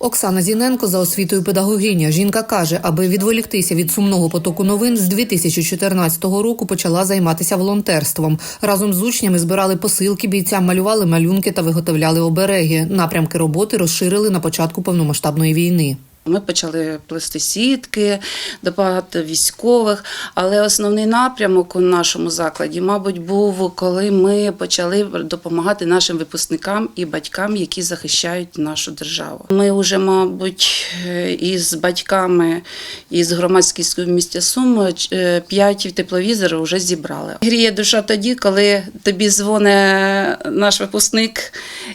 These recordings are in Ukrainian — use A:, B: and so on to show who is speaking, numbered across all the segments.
A: Оксана Зіненко за освітою педагогиня. Жінка каже, аби відволіктися від сумного потоку новин, з 2014 року почала займатися волонтерством. Разом з учнями збирали посилки бійцям, малювали малюнки та виготовляли обереги. Напрямки роботи розширили на початку повномасштабної війни.
B: Ми почали плести сітки до багато військових, але основний напрямок у нашому закладі, мабуть, був коли ми почали допомагати нашим випускникам і батькам, які захищають нашу державу. Ми вже, мабуть, із батьками із громадськістю в місті Сум е, п'ять тепловізорів вже зібрали. Гріє душа тоді, коли тобі дзвонить наш випускник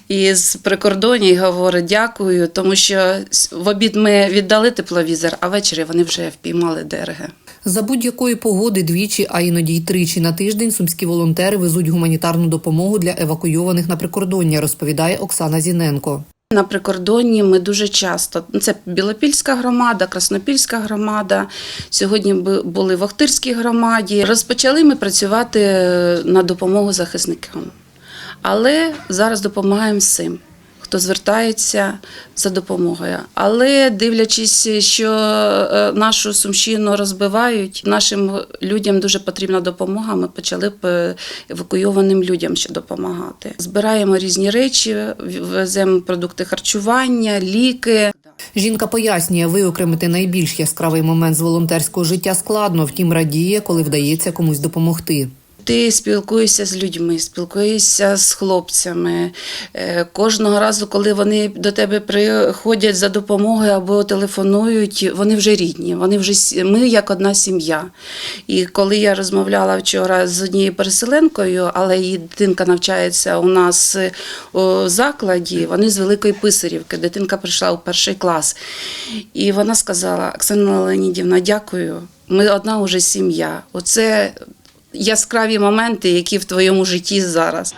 B: із прикордоння і говорить дякую, тому що в обід ми віддали тепловізор, а ввечері вони вже впіймали ДРГ.
A: За будь-якої погоди двічі, а іноді й тричі на тиждень сумські волонтери везуть гуманітарну допомогу для евакуйованих на прикордоння, розповідає Оксана Зіненко.
B: На прикордонні ми дуже часто ну, це Білопільська громада, Краснопільська громада. Сьогодні бу- були в Охтирській громаді. Розпочали ми працювати на допомогу захисникам, але зараз допомагаємо всім. Хто звертається за допомогою, але дивлячись, що е, нашу сумщину розбивають, нашим людям дуже потрібна допомога. Ми почали б е, евакуйованим людям ще допомагати. Збираємо різні речі, веземо продукти харчування, ліки.
A: Жінка пояснює, виокремити найбільш яскравий момент з волонтерського життя складно, втім радіє, коли вдається комусь допомогти.
B: Ти спілкуєшся з людьми, спілкуєшся з хлопцями. Е, Кожного разу, коли вони до тебе приходять за допомогою або телефонують, вони вже рідні, вони вже ми як одна сім'я. І коли я розмовляла вчора з однією переселенкою, але її дитинка навчається у нас е, у закладі, вони з Великої Писарівки. Дитинка прийшла у перший клас. І вона сказала: Оксана Леонідівна, дякую. Ми одна уже сім'я. Оце яскраві моменти, які в твоєму житті зараз.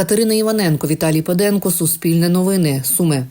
A: Катерина Іваненко, Віталій Поденко, Суспільне новини, Суми.